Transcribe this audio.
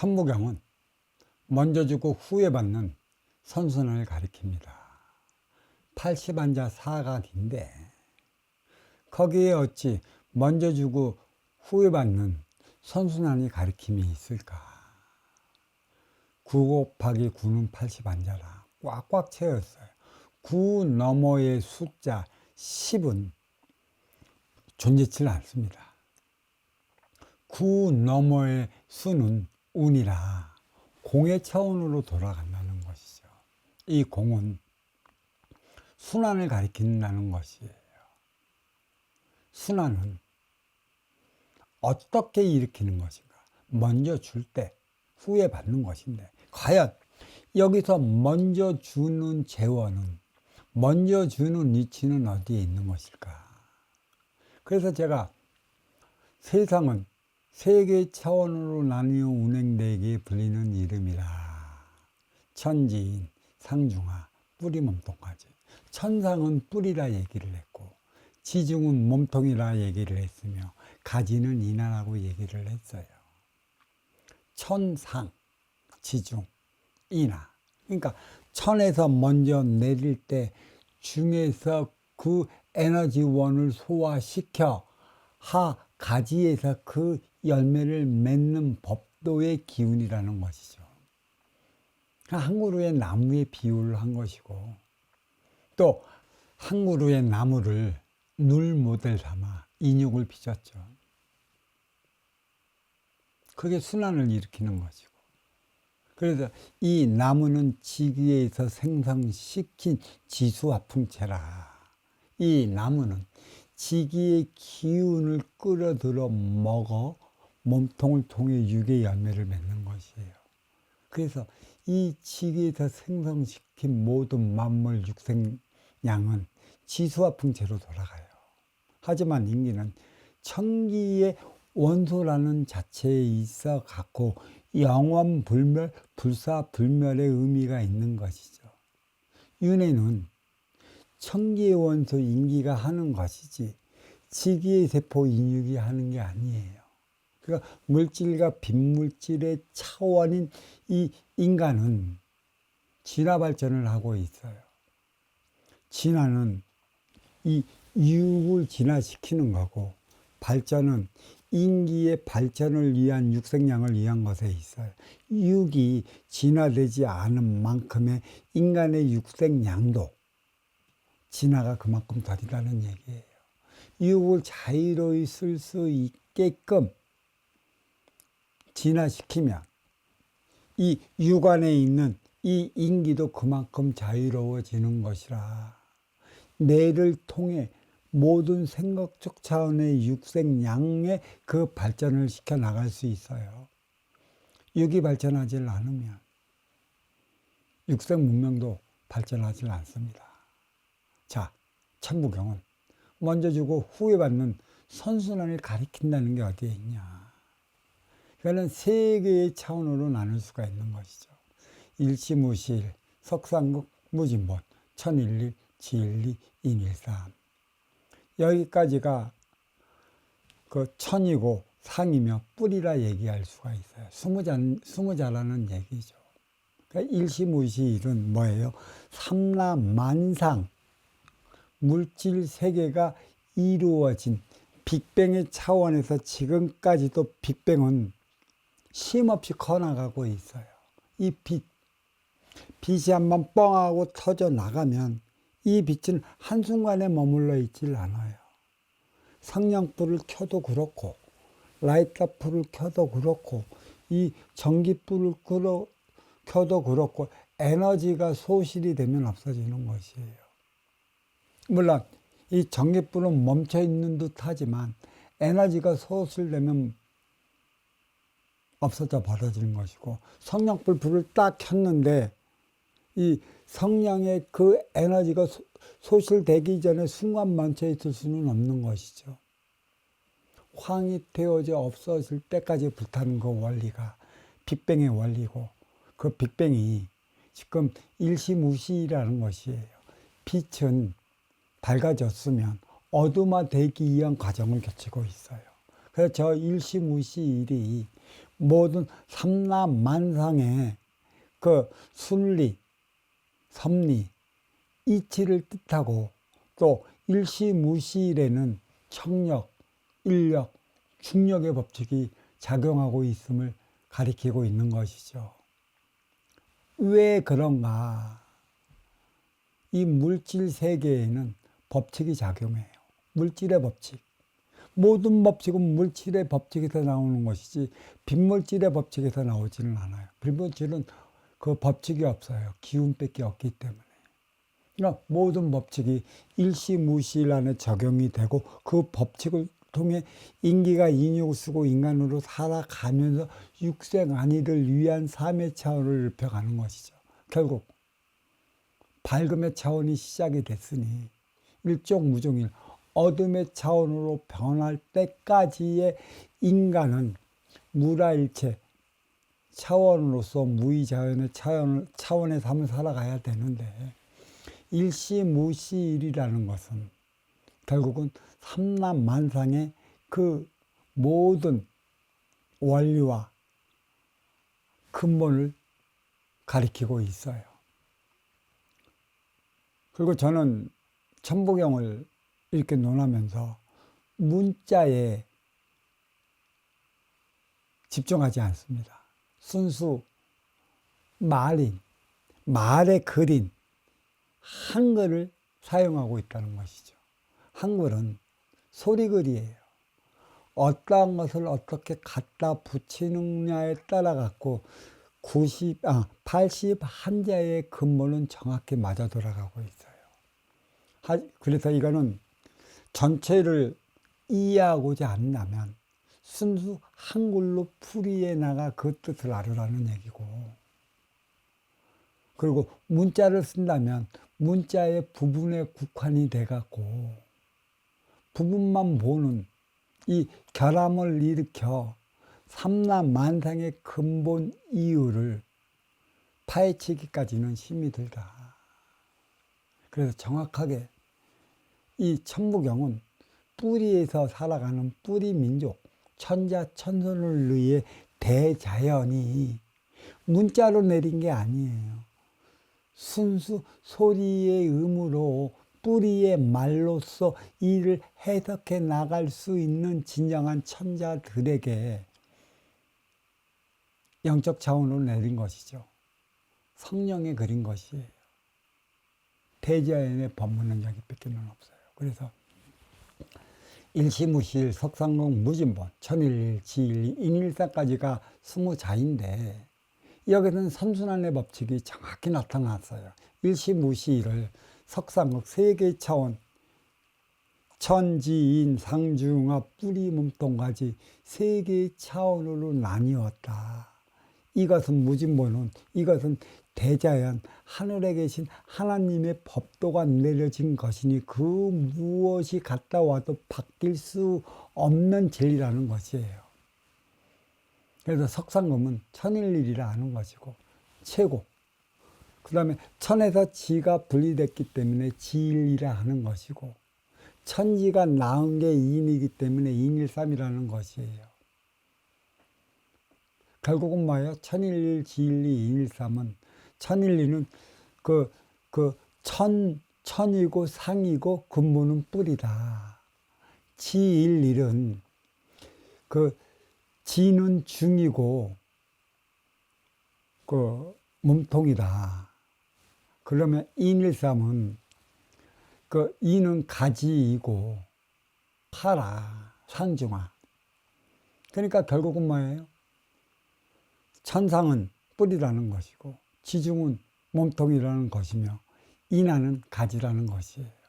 천무경은 먼저 주고 후에 받는 선순환을 가리킵니다. 80안자 사각인데 거기에 어찌 먼저 주고 후에 받는 선순환이 가리킴이 있을까? 9 곱하기 9는 80안자라 꽉꽉 채웠어요. 9 너머의 숫자 10은 존재치 않습니다. 9 너머의 수는 운이라 공의 차원으로 돌아간다는 것이죠. 이 공은 순환을 가리킨다는 것이에요. 순환은 어떻게 일으키는 것인가? 먼저 줄 때, 후에 받는 것인데, 과연 여기서 먼저 주는 재원은, 먼저 주는 위치는 어디에 있는 것일까? 그래서 제가 세상은 세계 차원으로 나뉘어 운행되게 불리는 이름이라. 천지인, 상중하, 뿌리 몸통까지. 천상은 뿌리라 얘기를 했고, 지중은 몸통이라 얘기를 했으며, 가지는 인하라고 얘기를 했어요. 천상, 지중, 인하. 그러니까 천에서 먼저 내릴 때 중에서 그 에너지원을 소화시켜 하 가지에서 그 열매를 맺는 법도의 기운이라는 것이죠. 한 그루의 나무의 비유를 한 것이고 또 한 그루의 나무를 늘 모델 삼아 인육을 빚었죠. 그게 순환을 일으키는 것이고. 그래서 이 나무는 지기에서 생성시킨 지수화풍체라. 이 나무는 지기의 기운을 끌어들여 먹어 몸통을 통해 육의 열매를 맺는 것이에요. 그래서 이 지기에서 생성시킨 모든 만물 육생양은 지수와 풍체로 돌아가요. 하지만 인기는 청기의 원소라는 자체에 있어 갖고 영원 불멸, 불사 불멸의 의미가 있는 것이죠. 윤회는 청기의 원소 인기가 하는 것이지 지기의 세포 인육이 하는 게 아니에요. 그러니까 물질과 빈물질의 차원인 이 인간은 진화 발전을 하고 있어요. 진화는 이 육을 진화시키는 거고 발전은 인기의 발전을 위한 육생량을 위한 것에 있어요. 육이 진화되지 않은 만큼의 인간의 육생량도 진화가 그만큼 더디다는 얘기예요. 육을 자유로이 쓸 수 있게끔 진화시키면 이 육안에 있는 이 인기도 그만큼 자유로워지는 것이라 뇌를 통해 모든 생각적 차원의 육생양의 그 발전을 시켜 나갈 수 있어요. 육이 발전하지 않으면 육생 문명도 발전하지 않습니다. 자, 천부경은 먼저 주고 후에 받는 선순환을 가리킨다는 게 어디에 있냐. 이거는 세 개의 차원으로 나눌 수가 있는 것이죠. 일시무실, 석상극, 무진본, 천일일, 지일리, 인일삼. 여기까지가 그 천이고 상이며 뿌리라 얘기할 수가 있어요. 스무자, 스무자라는 얘기죠. 그러니까 일시무실은 뭐예요? 삼라만상. 물질 세계가 이루어진 빅뱅의 차원에서 지금까지도 빅뱅은 쉼없이 커나가고 있어요. 이 빛, 빛이 한번 뻥하고 터져 나가면 이 빛은 한순간에 머물러 있질 않아요. 상냥불을 켜도 그렇고, 라이터불을 켜도 그렇고, 이 전기불을 끄러, 켜도 그렇고, 에너지가 소실이 되면 없어지는 것이에요. 물론, 이 전기불은 멈춰 있는 듯 하지만, 에너지가 소실되면 없어져 버려지는 것이고, 성냥불 불을 딱 켰는데, 이 성량의 그 에너지가 소 실되기 전에 순간 멈춰 있을 수는 없는 것이죠. 황이 되어져 없어질 때까지 불타는 그 원리가 빅뱅의 원리고 그 빅뱅이 지금 일시무시라는 것이에요. 빛은 밝아졌으면 어둠화 되기 위한 과정을 거치고 있어요. 그래서 저 일시무시 일이 모든 삼라만상의 그 순리, 섭리, 이치를 뜻하고 또 일시무시일에는 청력, 인력, 중력의 법칙이 작용하고 있음을 가리키고 있는 것이죠. 왜 그런가? 이 물질 세계에는 법칙이 작용해요. 물질의 법칙. 모든 법칙은 물질의 법칙에서 나오는 것이지 빈물질의 법칙에서 나오지는 않아요. 빈물질은 그 법칙이 없어요. 기운밖에 없기 때문에. 그러니까 모든 법칙이 일시무시일 안에 적용이 되고 그 법칙을 통해 인기가 인육을 쓰고 인간으로 살아가면서 육생 안위를 위한 삶의 차원을 넓혀가는 것이죠. 결국 밝음의 차원이 시작이 됐으니 일종 무종일 어둠의 차원으로 변할 때까지의 인간은 무라일체 차원으로서 무의자연의 차원, 차원의 삶을 살아가야 되는데 일시무시일이라는 것은 결국은 삼남만상의 그 모든 원리와 근본을 가리키고 있어요. 그리고 저는 천부경을 이렇게 논하면서 문자에 집중하지 않습니다. 순수 말인, 말의 글인 한글을 사용하고 있다는 것이죠. 한글은 소리글이에요. 어떠한 것을 어떻게 갖다 붙이느냐에 따라 갖고 90, 아, 81자의 근본은 정확히 맞아 돌아가고 있어요. 하, 그래서 이거는 전체를 이해하고자 한다면 순수 한글로 풀이해 나가 그 뜻을 알으라는 얘기고 그리고 문자를 쓴다면 문자의 부분에 국한이 돼 갖고 부분만 보는 이 결함을 일으켜 삼라만상의 근본 이유를 파헤치기까지는 힘이 들다. 그래서 정확하게 이 천부경은 뿌리에서 살아가는 뿌리 민족, 천자 천선을 위해 대자연이 문자로 내린 게 아니에요. 순수 소리의 의무로 뿌리의 말로써 이를 해석해 나갈 수 있는 진정한 천자들에게 영적 차원으로 내린 것이죠. 성령에 그린 것이에요. 대자연의 법문은 여기밖에 없어요. 그래서 일시무실 석상공 무진본 천일 지일 인일사까지가 스무 자인데 여기서는 선순환의 법칙이 정확히 나타났어요. 일시무시를 석상극 세계 차원 천지인 상중합 뿌리 몸통까지 세 개의 차원으로 나뉘었다. 이것은 무진보는 이것은 대자연 하늘에 계신 하나님의 법도가 내려진 것이니 그 무엇이 갔다 와도 바뀔 수 없는 진리라는 것이에요. 그래서 석상금은 천일일이라 하는 것이고 최고. 그 다음에 천에서 지가 분리됐기 때문에 지일이라 하는 것이고 천지가 나은 게 인이기 때문에 인일삼이라는 것이에요. 결국은 뭐예요? 천일일, 지일이, 인일삼은 천일리는 그, 그, 천, 천이고 상이고 근본은 뿌리다. 지일일은 그, 지는 중이고, 그, 몸통이다. 그러면 인일삼은 그, 이는 가지이고, 파라, 상중하. 그러니까 결국은 뭐예요? 천상은 뿌리라는 것이고 지중은 몸통이라는 것이며 인하는 가지라는 것이에요.